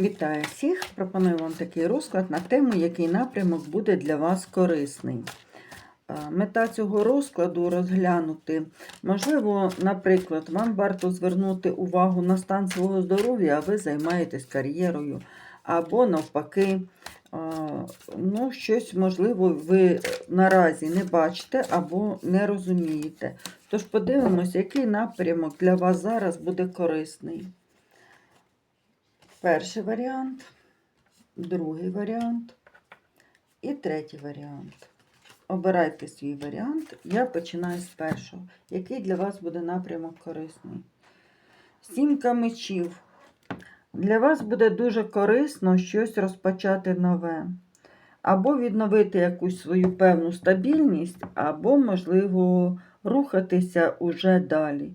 Вітаю всіх! Пропоную вам такий розклад на тему, який напрямок буде для вас корисний. Е, Мета цього розкладу розглянути. Можливо, наприклад, вам варто звернути увагу на стан свого здоров'я, а ви займаєтесь кар'єрою, або навпаки, е, ну, щось, можливо, ви наразі не бачите або не розумієте. Тож подивимося, який напрямок для вас зараз буде корисний. Перший варіант, другий варіант і третій варіант. Обирайте свій варіант. Я починаю з першого. Який для вас буде напрямок корисний? Сімка мечів. Для вас буде дуже корисно щось розпочати нове. Або відновити якусь свою певну стабільність, або, можливо, рухатися уже далі.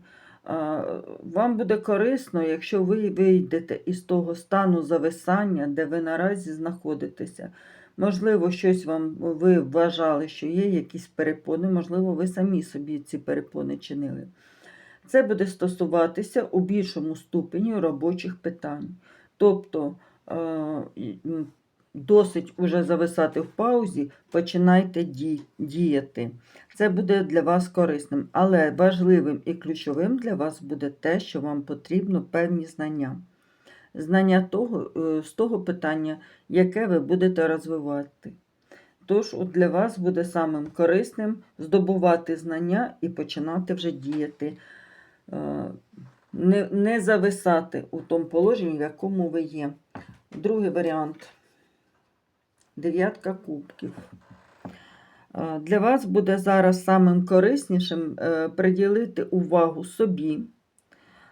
Вам буде корисно, якщо ви вийдете із того стану зависання, де ви наразі знаходитеся. Можливо, щось вам ви вважали, що є якісь перепони, можливо, ви самі собі ці перепони чинили. Це буде стосуватися у більшому ступені робочих питань. Тобто досить уже зависати в паузі, починайте діяти. Це буде для вас корисним, але важливим і ключовим для вас буде те, що вам потрібно певні знання. Знання того, е, з того питання, яке ви будете розвивати. Тож для вас буде самим корисним здобувати знання і починати вже діяти, Е, не, не зависати у тому положенні, в якому ви є. Другий варіант дев'ятка кубків. Е, Для вас буде зараз самим кориснішим е, приділити увагу собі,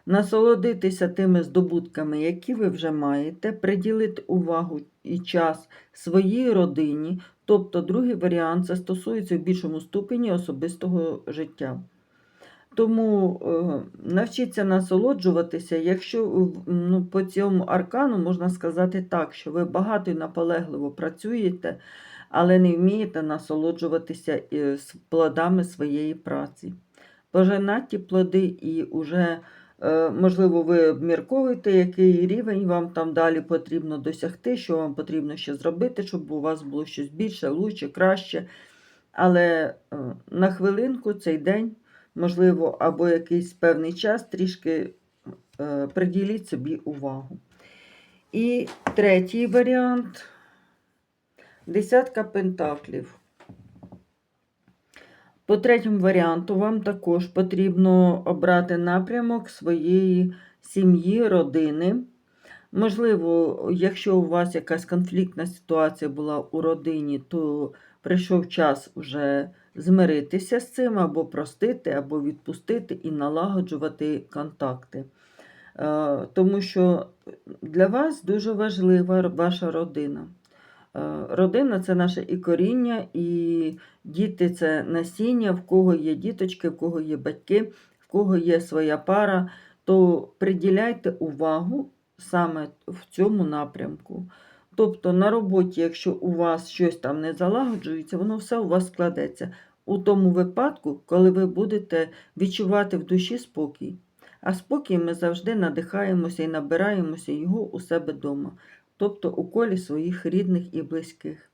насолодитися тими здобутками, які ви вже маєте, приділити увагу і час своїй родині. Тобто, другий варіант це стосується в більшому ступені особистого життя. Тому е, навчіться насолоджуватися, якщо ну, по цьому аркану можна сказати так, що ви багато і наполегливо працюєте, але не вмієте насолоджуватися е, з плодами своєї праці. Пожинать плоди і вже, е, можливо, ви обмірковуєте, який рівень вам там далі потрібно досягти, що вам потрібно ще зробити, щоб у вас було щось більше, лучше, краще. Але е, на хвилинку цей день можливо, або якийсь певний час трішки е, приділіть собі увагу. І третій варіант десятка пентаклів. По третьому варіанту вам також потрібно обрати напрямок своєї сім'ї, родини. Можливо, якщо у вас якась конфліктна ситуація була у родині, то прийшов час вже змиритися з цим, або простити, або відпустити і налагоджувати контакти. Е, Тому що для вас дуже важлива ваша родина. Е, Родина це наше і коріння, і діти це насіння, в кого є діточки, в кого є батьки, в кого є своя пара, то приділяйте увагу саме в цьому напрямку. Тобто на роботі, якщо у вас щось там не залагоджується, воно все у вас складеться у тому випадку, коли ви будете відчувати в душі спокій. А спокій ми завжди надихаємося і набираємося його у себе вдома, тобто у колі своїх рідних і близьких.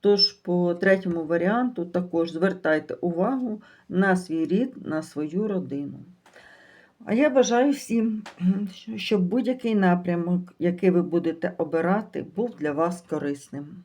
Тож, по третьому варіанту також звертайте увагу на свій рід, на свою родину. А я бажаю всім, щоб будь-який напрямок, який ви будете обирати, був для вас корисним.